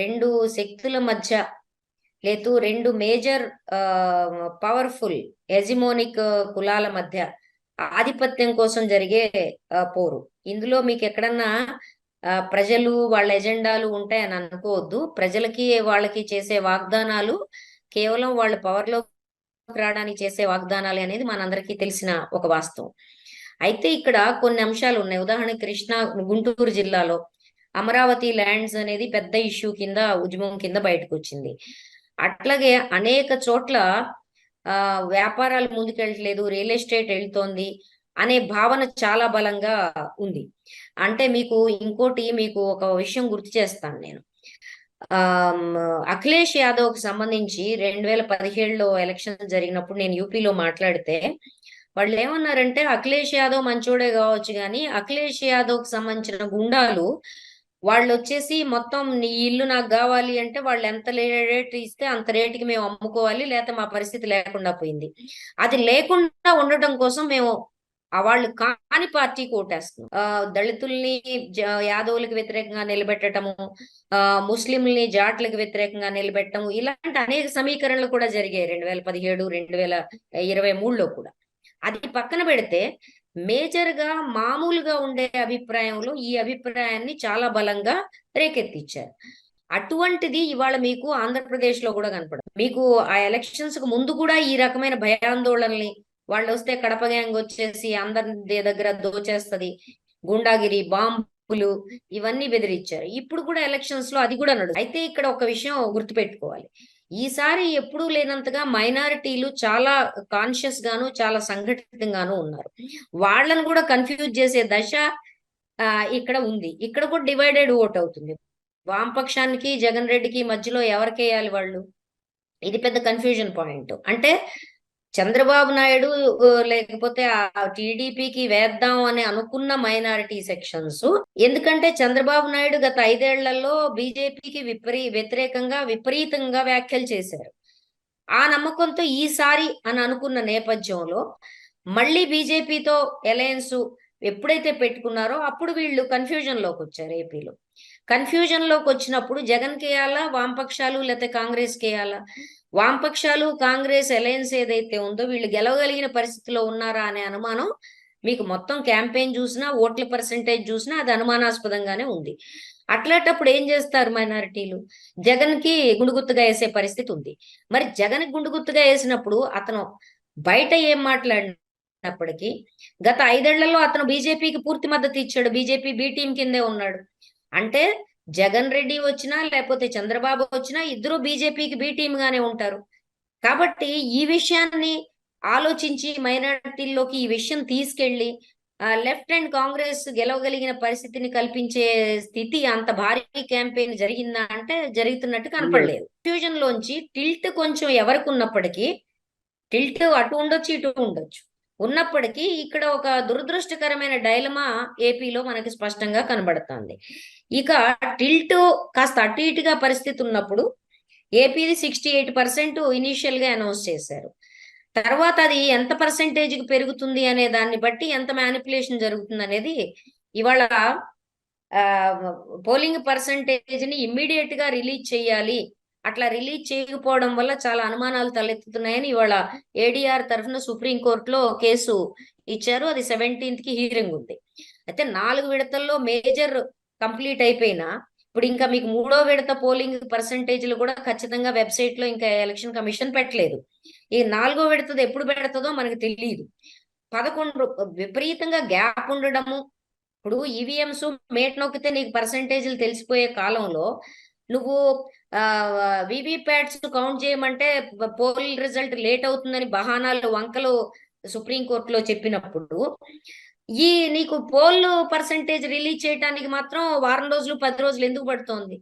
రెండు శక్తుల మధ్య లేదు రెండు మేజర్ పవర్ఫుల్ ఎజిమోనిక్ కులాల మధ్య ఆధిపత్యం కోసం జరిగే పోరు. ఇందులో మీకు ఎక్కడన్నా ప్రజలు వాళ్ళ ఎజెండాలు ఉంటాయని అనుకోవద్దు. ప్రజలకి వాళ్ళకి చేసే వాగ్దానాలు కేవలం వాళ్ళ పవర్లో రావడానికి చేసే వాగ్దానాలు అనేది మనందరికీ తెలిసిన ఒక వాస్తవం. అయితే ఇక్కడ కొన్ని అంశాలు ఉన్నాయి. ఉదాహరణ కృష్ణా గుంటూరు జిల్లాలో అమరావతి ల్యాండ్స్ అనేది పెద్ద ఇష్యూ కింద ఉద్యమం కింద బయటకు వచ్చింది అట్లాగే అనేక చోట్ల ఆ వ్యాపారాలు ముందుకెళ్ళట్లేదు రియల్ ఎస్టేట్ వెళ్తోంది అనే భావన చాలా బలంగా ఉంది. అంటే మీకు ఇంకోటి మీకు ఒక విషయం గుర్తు చేస్తాను నేను. ఆ అఖిలేష్ యాదవ్కి సంబంధించి రెండు వేల పదిహేడులో ఎలక్షన్ జరిగినప్పుడు నేను యూపీలో మాట్లాడితే వాళ్ళు ఏమన్నారంటే అఖిలేష్ యాదవ్ మంచోడే కావచ్చు కానీ అఖిలేష్ యాదవ్కు సంబంధించిన గుండాలు వాళ్ళు వచ్చేసి మొత్తం నీ ఇల్లు నాకు కావాలి అంటే వాళ్ళు ఎంత రేట్ ఇస్తే అంత రేటుకి మేము అమ్ముకోవాలి లేకపోతే మా పరిస్థితి లేకుండా పోయింది. అది లేకుండా ఉండటం కోసం మేము ఆ వాళ్ళు కాని పార్టీకి ఓటేస్తున్నాం ఆ దళితుల్ని యాదవులకు వ్యతిరేకంగా నిలబెట్టడము ఆ ముస్లింల్ని జాట్లకు వ్యతిరేకంగా నిలబెట్టడము ఇలాంటి అనేక సమీకరణలు కూడా జరిగాయి రెండు వేల పదిహేడు రెండు వేల ఇరవై మూడులో కూడా. అది పక్కన పెడితే మేజర్గా మామూలుగా ఉండే అభిప్రాయంలో ఈ అభిప్రాయాన్ని చాలా బలంగా రేకెత్తిచ్చారు. అటువంటిది ఇవాళ మీకు ఆంధ్రప్రదేశ్లో కూడా కనపడదు. మీకు ఆ ఎలక్షన్స్కు ముందు కూడా ఈ రకమైన భయాందోళనల్ని వాళ్ళు వస్తే కడప గ్యాంగ్ వచ్చేసి అందరి దగ్గర దోచేస్తది. గుండాగిరి బాంబులు ఇవన్నీ బెదిరించారు ఇప్పుడు కూడా ఎలక్షన్స్లో అది కూడా నడుస్తుంది అయితే ఇక్కడ ఒక విషయం గుర్తుపెట్టుకోవాలి. ఈసారి ఎప్పుడూ లేనంతగా మైనారిటీలు చాలా కాన్షియస్ గాను చాలా సంఘటితంగాను ఉన్నారు. వాళ్ళని కూడా కన్ఫ్యూజ్ చేసే దశ ఆ, ఇక్కడ ఉంది. ఇక్కడ కూడా డివైడెడ్ ఓట్ అవుతుంది. వామపక్షానికి జగన్ రెడ్డికి మధ్యలో ఎవరికేయాలి వాళ్ళు? ఇది పెద్ద కన్ఫ్యూజన్ పాయింట్ అంటే చంద్రబాబు నాయుడు లేకపోతే ఆ టీడీపీకి వేద్దాం అని అనుకున్న మైనారిటీ సెక్షన్స్. ఎందుకంటే చంద్రబాబు నాయుడు గత ఐదేళ్ళలో బీజేపీకి విపరీ వ్యతిరేకంగా విపరీతంగా వ్యాఖ్యలు చేశారు. ఆ నమ్మకంతో ఈసారి అని అనుకున్న నేపథ్యంలో మళ్ళీ బీజేపీతో ఎలయన్స్ ఎప్పుడైతే పెట్టుకున్నారో అప్పుడు వీళ్ళు కన్ఫ్యూజన్లోకి వచ్చారు ఏపీలో. కన్ఫ్యూజన్లోకి వచ్చినప్పుడు జగన్ కేయాలా వామపక్షాలు లేకపోతే కాంగ్రెస్ కేయాలా వామపక్షాలు కాంగ్రెస్ అలయన్స్ ఏదైతే ఉందో వీళ్ళు గెలవగలిగిన పరిస్థితిలో ఉన్నారా అనే అనుమానం మీకు మొత్తం క్యాంపెయిన్ చూసినా ఓట్ల పర్సంటేజ్ చూసినా అది అనుమానాస్పదంగానే ఉంది. అట్లాంటప్పుడు ఏం చేస్తారు మైనారిటీలు? జగన్కి గుండుగుత్తుగా వేసే పరిస్థితి ఉంది. మరి జగన్ గుండుగుత్తుగా వేసినప్పుడు అతను బయట ఏం మాట్లాడినప్పటికీ గత ఐదేళ్ళలో అతను బీజేపీకి పూర్తి మద్దతు ఇచ్చాడు. బీజేపీ బి టీం కిందే ఉన్నాడు. అంటే జగన్ రెడ్డి వచ్చినా లేకపోతే చంద్రబాబు వచ్చినా ఇద్దరు బీజేపీకి బి టీం గానే ఉంటారు. కాబట్టి ఈ విషయాన్ని ఆలోచించి మైనారిటీల్లోకి ఈ విషయం తీసుకెళ్ళి లెఫ్ట్ అండ్ కాంగ్రెస్ గెలవగలిగిన పరిస్థితిని కల్పించే స్థితి అంత భారీ క్యాంపెయిన్ జరిగిందా అంటే జరుగుతున్నట్టు కనపడలేదు. ఫ్యూజన్ లోంచి టిల్ట్ కొంచెం ఎవరికి ఉన్నప్పటికీ టిల్ట్ అటు ఉండొచ్చు ఇటు ఉండొచ్చు. ఉన్నప్పటికీ ఇక్కడ ఒక దురదృష్టకరమైన డైలమా ఏపీలో మనకి స్పష్టంగా కనబడుతుంది. ఇక టిల్ట్ కాస్త అటు ఇటుగా పరిస్థితి ఉన్నప్పుడు ఏపీది సిక్స్టీ ఎయిట్ పర్సెంట్ ఇనీషియల్గా అనౌన్స్ చేశారు. తర్వాత అది ఎంత పర్సెంటేజ్కి పెరుగుతుంది అనే దాన్ని బట్టి ఎంత మ్యానిపులేషన్ జరుగుతుంది అనేది ఇవాళ పోలింగ్ పర్సంటేజ్ని ఇమ్మీడియట్గా రిలీజ్ చేయాలి అట్లా రిలీజ్ చేయకపోవడం వల్ల చాలా అనుమానాలు తలెత్తుతున్నాయని ఇవాళ ఏడీఆర్ తరఫున సుప్రీం కోర్టులో కేసు ఇచ్చారు. అది సెవెంటీన్త్కి హీరింగ్ ఉంది. అయితే నాలుగు విడతల్లో మేజర్ కంప్లీట్ అయిపోయినా ఇప్పుడు ఇంకా మీకు మూడో విడత పోలింగ్ పర్సంటేజ్లు కూడా ఖచ్చితంగా వెబ్సైట్లో ఇంకా ఎలక్షన్ కమిషన్ పెట్టలేదు. ఈ నాలుగో విడతది ఎప్పుడు పెడతదో మనకు తెలియదు పదకొండు విపరీతంగా గ్యాప్ ఉండడము. ఇప్పుడు ఈవీఎంస్ మేట్ నొక్కితే నీకు పర్సంటేజ్లు తెలిసిపోయే కాలంలో నువ్వు వివిప్యాట్స్ కౌంట్ చేయమంటే పోల్ రిజల్ట్ లేట్ అవుతుందని బహానాలు వంకలు సుప్రీం కోర్టులో చెప్పినప్పుడు ఈ నీకు పోల్ పర్సంటేజ్ రిలీజ్ చేయడానికి మాత్రం వారం రోజులు పది రోజులు ఎందుకు పడుతోంది?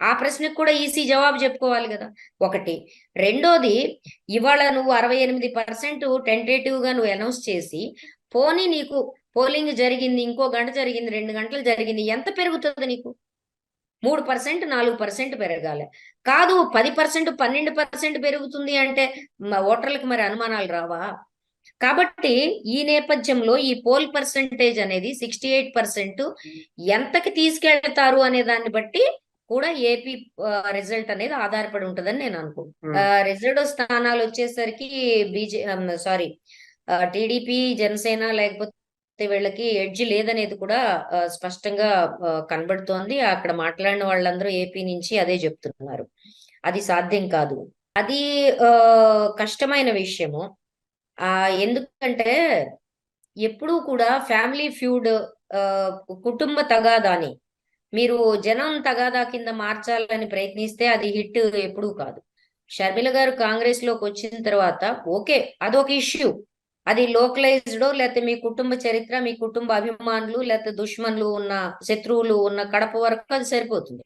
ఆ ప్రశ్నకు కూడా ఈసీ జవాబు చెప్పుకోవాలి కదా. ఒకటి. రెండోది ఇవాళ నువ్వు అరవై ఎనిమిది పర్సెంట్ టెంటేటివ్గా నువ్వు అనౌన్స్ చేసి పోనీ నీకు పోలింగ్ జరిగింది ఇంకో గంట జరిగింది రెండు గంటలు జరిగింది ఎంత పెరుగుతుంది నీకు? మూడు పర్సెంట్ నాలుగు పర్సెంట్ పెరగాలి. కాదు పది పర్సెంట్ పన్నెండు పర్సెంట్ పెరుగుతుంది అంటే ఓటర్లకు మరి అనుమానాలు రావా? కాబట్టి ఈ నేపథ్యంలో ఈ పోల్ పర్సంటేజ్ అనేది సిక్స్టీ ఎయిట్ పర్సెంట్ ఎంతకి తీసుకెళ్తారు అనే దాన్ని బట్టి కూడా ఏపీ రిజల్ట్ అనేది ఆధారపడి ఉంటుందని నేను అనుకుంటున్నాను ఉమ్. రిజర్వ్ స్థానాలు వచ్చేసరికి బీజే సారీ టీడీపీ జనసేన లేకపోతే వీళ్ళకి ఎడ్జ్ లేదనేది కూడా స్పష్టంగా కనబడుతోంది. అక్కడ మాట్లాడిన వాళ్ళందరూ ఏపీ నుంచి అదే చెప్తున్నారు. అది సాధ్యం కాదు. అది ఆ, కష్టమైన విషయము. ఆ ఎందుకంటే ఎప్పుడూ కూడా ఫ్యామిలీ ఫ్యూడ్ కుటుంబ తగాదాని. మీరు జనం తగాదా కింద మార్చాలని ప్రయత్నిస్తే అది హిట్ ఎప్పుడూ కాదు. షర్మిల గారు కాంగ్రెస్లోకి వచ్చిన తర్వాత ఓకే అదొక ఇష్యూ. అది లోకలైజ్డ్ లేకపోతే మీ కుటుంబ చరిత్ర మీ కుటుంబ అభిమానులు లేకపోతే దుష్మన్లు ఉన్న శత్రువులు ఉన్న కడప వరకు అది సరిపోతుంది.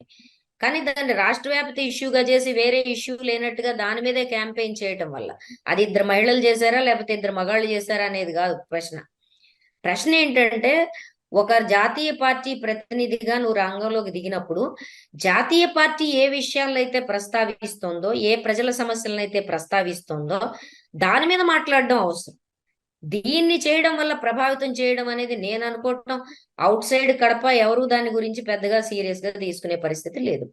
కానీ దాన్ని రాష్ట్ర వ్యాప్త ఇష్యూగా చేసి వేరే ఇష్యూ లేనట్టుగా దాని మీదే క్యాంపెయిన్ చేయటం వల్ల అది ఇద్దరు మహిళలు చేశారా లేకపోతే ఇద్దరు మగాళ్ళు చేశారా అనేది కాదు ప్రశ్న. ప్రశ్న ఏంటంటే ఒక జాతీయ పార్టీ ప్రతినిధిగా నువ్వు రంగంలోకి దిగినప్పుడు జాతీయ పార్టీ ఏ విషయాలను అయితే ప్రస్తావిస్తోందో ఏ ప్రజల సమస్యలను అయితే ప్రస్తావిస్తోందో దాని మీద మాట్లాడడం అవసరం. దీన్ని చేయడం వల్ల ప్రభావితం చేయడం అనేది నేను అనుకోవటం. అవుట్ సైడ్ కడప ఎవరు దాని గురించి పెద్దగా సీరియస్గా తీసుకునే పరిస్థితి లేదు.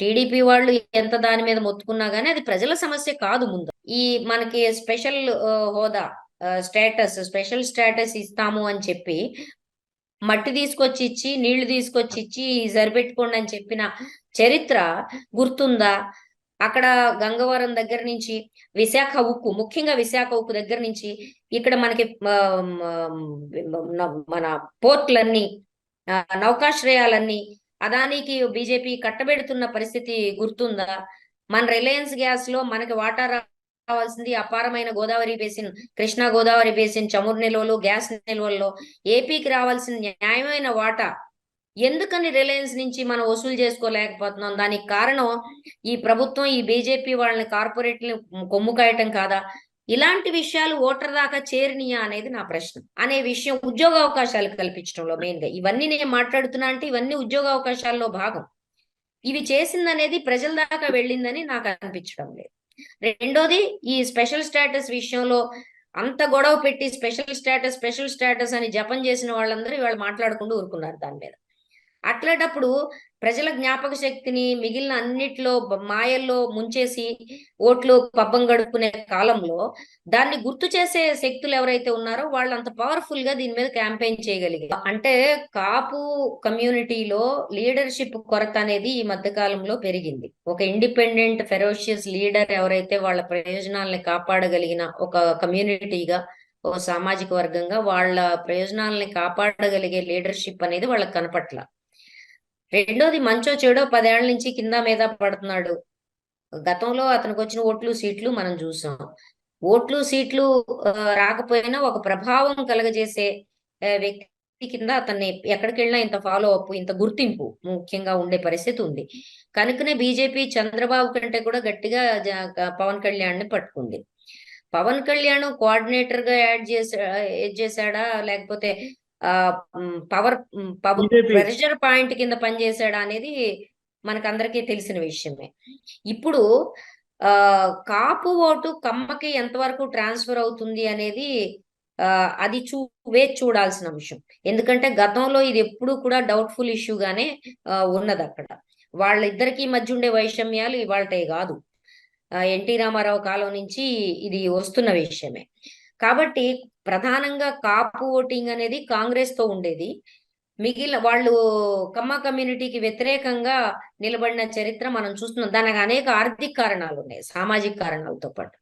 టీడీపీ వాళ్ళు ఎంత దాని మీద మొత్తుకున్నా గానీ అది ప్రజల సమస్య కాదు ముందు. ఈ మనకి స్పెషల్ హోదా స్టేటస్ స్పెషల్ స్టేటస్ ఇస్తాము అని చెప్పి మట్టి తీసుకొచ్చి ఇచ్చి నీళ్ళు తీసుకొచ్చి ఇచ్చి సరిపెట్టుకోండి అని చెప్పిన చరిత్ర గుర్తుందా? అక్కడ గంగవరం దగ్గర నుంచి విశాఖ ఉక్కు ముఖ్యంగా విశాఖ ఉక్కు దగ్గర నుంచి ఇక్కడ మనకి మన పోర్ట్లన్నీ ఆ, నౌకాశ్రయాలన్నీ అదానికి బీజేపీ కట్టబెడుతున్న పరిస్థితి గుర్తుందా? మన రిలయన్స్ గ్యాస్లో మనకి వాటా రావాల్సింది అపారమైన గోదావరి బేసిన్ కృష్ణా గోదావరి బేసిన్ చమురు నిల్వలు గ్యాస్ నిల్వల్లో ఏపీకి రావాల్సిన న్యాయమైన వాటా ఎందుకని రిలయన్స్ నుంచి మనం వసూలు చేసుకోలేకపోతున్నాం? దానికి కారణం ఈ ప్రభుత్వం ఈ బీజేపీ వాళ్ళని కార్పొరేట్ని కొమ్ము కాయటం కాదా? ఇలాంటి విషయాలు ఓటర్ దాకా చేరినయా అనేది నా ప్రశ్న. అనే విషయం ఉద్యోగ అవకాశాలు కల్పించడంలో మెయిన్గా. ఇవన్నీ నేను మాట్లాడుతున్నా అంటే ఇవన్నీ ఉద్యోగ అవకాశాల్లో భాగం. ఇవి చేసిందనేది ప్రజల దాకా వెళ్ళిందని నాకు అనిపించడం లేదు. రెండోది ఈ స్పెషల్ స్టేటస్ విషయంలో అంత గొడవ పెట్టి స్పెషల్ స్టేటస్ స్పెషల్ స్టేటస్ అని జపం చేసిన వాళ్ళందరూ ఇవాళ మాట్లాడుకుంటూ ఊరుకున్నారు దాని మీద. అట్లాంటప్పుడు ప్రజల జ్ఞాపక శక్తిని మిగిలిన అన్నిట్లో మాయల్లో ముంచేసి ఓట్లు పబ్బం గడుపుకునే కాలంలో దాన్ని గుర్తు చేసే శక్తులు ఎవరైతే ఉన్నారో వాళ్ళు అంత పవర్ఫుల్గా దీని మీద క్యాంపెయిన్ చేయగలిగారు. అంటే కాపు కమ్యూనిటీలో లీడర్షిప్ కొరత అనేది ఈ మధ్య కాలంలో పెరిగింది. ఒక ఇండిపెండెంట్ ఫెరోషియస్ లీడర్ ఎవరైతే వాళ్ళ ప్రయోజనాల్ని కాపాడగలిగిన ఒక కమ్యూనిటీగా ఒక సామాజిక వర్గంగా వాళ్ళ ప్రయోజనాలని కాపాడగలిగే లీడర్షిప్ అనేది వాళ్ళకి కనపట్ల. రెండోది మంచో చెడో పదేళ్ళ నుంచి కింద మీద పడుతున్నాడు. గతంలో అతనికి వచ్చిన ఓట్లు సీట్లు మనం చూసాం. ఓట్లు సీట్లు రాకపోయినా ఒక ప్రభావం కలగజేసే వ్యక్తి కింద అతన్ని ఎక్కడికి వెళ్ళినా ఇంత ఫాలో అప్ ఇంత గుర్తింపు ముఖ్యంగా ఉండే పరిస్థితి ఉంది. కనుకనే బీజేపీ చంద్రబాబు కంటే కూడా గట్టిగా పవన్ కళ్యాణ్ని పట్టుకుంది. పవన్ కళ్యాణ్ కోఆర్డినేటర్గా యాడ్ చేసా యాడ్ చేశాడా? లేకపోతే ఆ పవర్. ప్రెషర్ పాయింట్ కింద పనిచేశాడా అనేది మనకందరికీ తెలిసిన విషయమే. ఇప్పుడు ఆ కాపు ఓటు కమ్మకి ఎంతవరకు ట్రాన్స్ఫర్ అవుతుంది అనేది ఆ అది చూ వేచి చూడాల్సిన అంశం ఎందుకంటే గతంలో ఇది ఎప్పుడూ కూడా డౌట్ఫుల్ ఇష్యూగానే ఉన్నది అక్కడ వాళ్ళిద్దరికీ మధ్య ఉండే వైషమ్యాలు ఇవాళటే కాదు. ఎన్టీ రామారావు కాలం నుంచి ఇది వస్తున్న విషయమే. కాబట్టి ప్రధానంగా కాపు ఓటింగ్ అనేది కాంగ్రెస్తో ఉండేది. మిగిలిన వాళ్ళు కమ్మ కమ్యూనిటీకి వ్యతిరేకంగా నిలబడిన చరిత్ర మనం చూస్తున్నాం. దానికి అనేక ఆర్థిక కారణాలు ఉన్నాయి సామాజిక కారణాలతో పాటు.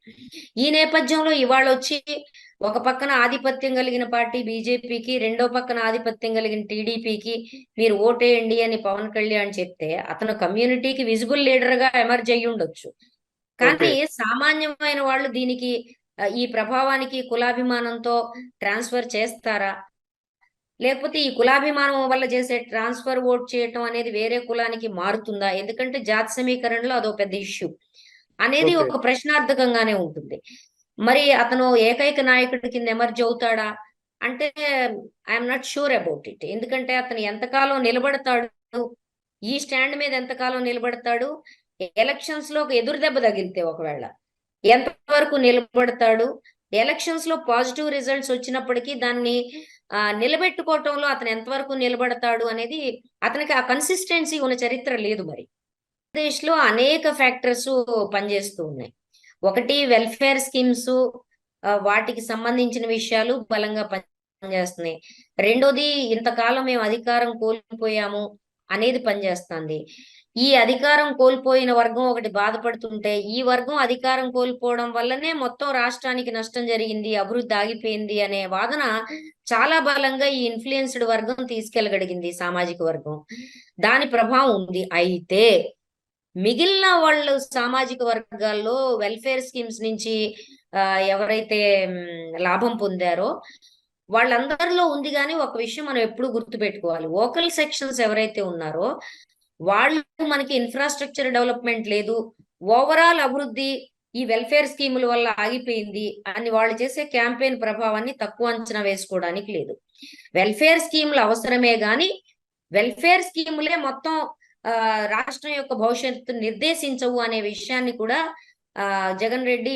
ఈ నేపథ్యంలో ఇవాళ వచ్చి ఒక పక్కన ఆధిపత్యం కలిగిన పార్టీ బీజేపీకి రెండో పక్కన ఆధిపత్యం కలిగిన టీడీపీకి మీరు ఓటేయండి అని పవన్ కళ్యాణ్ చెప్తే అతను కమ్యూనిటీకి విజిబుల్ లీడర్గా ఎమర్జ్ అయ్యి ఉండొచ్చు కానీ సామాన్యమైన వాళ్ళు దీనికి ఈ ప్రభావానికి కులాభిమానంతో ట్రాన్స్ఫర్ చేస్తారా? లేకపోతే ఈ కులాభిమానం వల్ల చేసే ట్రాన్స్ఫర్ ఓట్ చేయటం అనేది వేరే కులానికి మారుతుందా? ఎందుకంటే జాతి సమీకరణలో అదో పెద్ద ఇష్యూ అనేది. ఒక ప్రశ్నార్థకంగానే ఉంటుంది. మరి అతను ఏకైక నాయకుడి కింద ఎమర్జ్ అవుతాడా? అంటే I'm not sure about it. ఎందుకంటే అతను ఎంతకాలం నిలబడతాడు? ఈ స్టాండ్ మీద ఎంతకాలం నిలబడతాడు? ఎలక్షన్స్లో ఒక ఎదురు దెబ్బ తగిలితే ఒకవేళ ఎంతవరకు నిలబడతాడు? ఎలక్షన్స్లో పాజిటివ్ రిజల్ట్స్ వచ్చినప్పటికీ దాన్ని నిలబెట్టుకోవటంలో అతను ఎంతవరకు నిలబడతాడు అనేది అతనికి ఆ కన్సిస్టెన్సీ ఉన్న చరిత్ర లేదు మరి. ఆంధ్రప్రదేశ్లో అనేక ఫ్యాక్టర్స్ పనిచేస్తూ ఉన్నాయి. ఒకటి వెల్ఫేర్ స్కీమ్స్ వాటికి సంబంధించిన విషయాలు బలంగా పనిచేస్తున్నాయి. రెండోది ఇంతకాలం మేము అధికారం కోల్పోయాము అనేది పనిచేస్తుంది. ఈ అధికారం కోల్పోయిన వర్గం ఒకటి బాధపడుతుంటే ఈ వర్గం అధికారం కోల్పోవడం వల్లనే మొత్తం రాష్ట్రానికి నష్టం జరిగింది అభివృద్ధి ఆగిపోయింది అనే వాదన చాలా బలంగా ఈ ఇన్ఫ్లుయెన్స్డ్ వర్గం తీసుకెళ్ళగలిగింది సామాజిక వర్గం. దాని ప్రభావం ఉంది. అయితే మిగిలిన వాళ్ళు సామాజిక వర్గాల్లో వెల్ఫేర్ స్కీమ్స్ నుంచి ఎవరైతే లాభం పొందారో వాళ్ళందరిలో ఉంది కానీ ఒక విషయం మనం ఎప్పుడు గుర్తుపెట్టుకోవాలి. ఓకల్ సెక్షన్స్ ఎవరైతే ఉన్నారో వాళ్ళు మనకి ఇన్ఫ్రాస్ట్రక్చర్ డెవలప్మెంట్ లేదు. ఓవరాల్ అభివృద్ధి ఈ వెల్ఫేర్ స్కీముల వల్ల ఆగిపోయింది అని వాళ్ళు చేసే క్యాంపెయిన్ ప్రభావాన్ని తక్కువ అంచనా వేసుకోవడానికి లేదు. వెల్ఫేర్ స్కీములు అవసరమే గాని వెల్ఫేర్ స్కీములే మొత్తం ఆ, రాష్ట్రం యొక్క భవిష్యత్తు నిర్దేశించవు అనే విషయాన్ని కూడా ఆ జగన్ రెడ్డి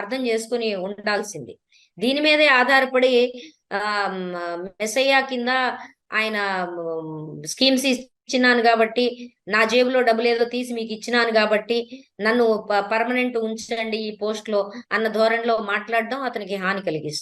అర్థం చేసుకుని ఉండాల్సింది. దీని మీదే ఆధారపడి ఆ మెస్సయ్య కింద ఆయన స్కీమ్స్ ఇచ్చినాను కాబట్టి నా జేబులో డబ్బులు ఏదో తీసి మీకు ఇచ్చినాను కాబట్టి నన్ను పర్మనెంట్ ఉంచండి ఈ పోస్ట్లో అన్న ధోరణిలో మాట్లాడడం అతనికి హాని కలిగిస్తుంది.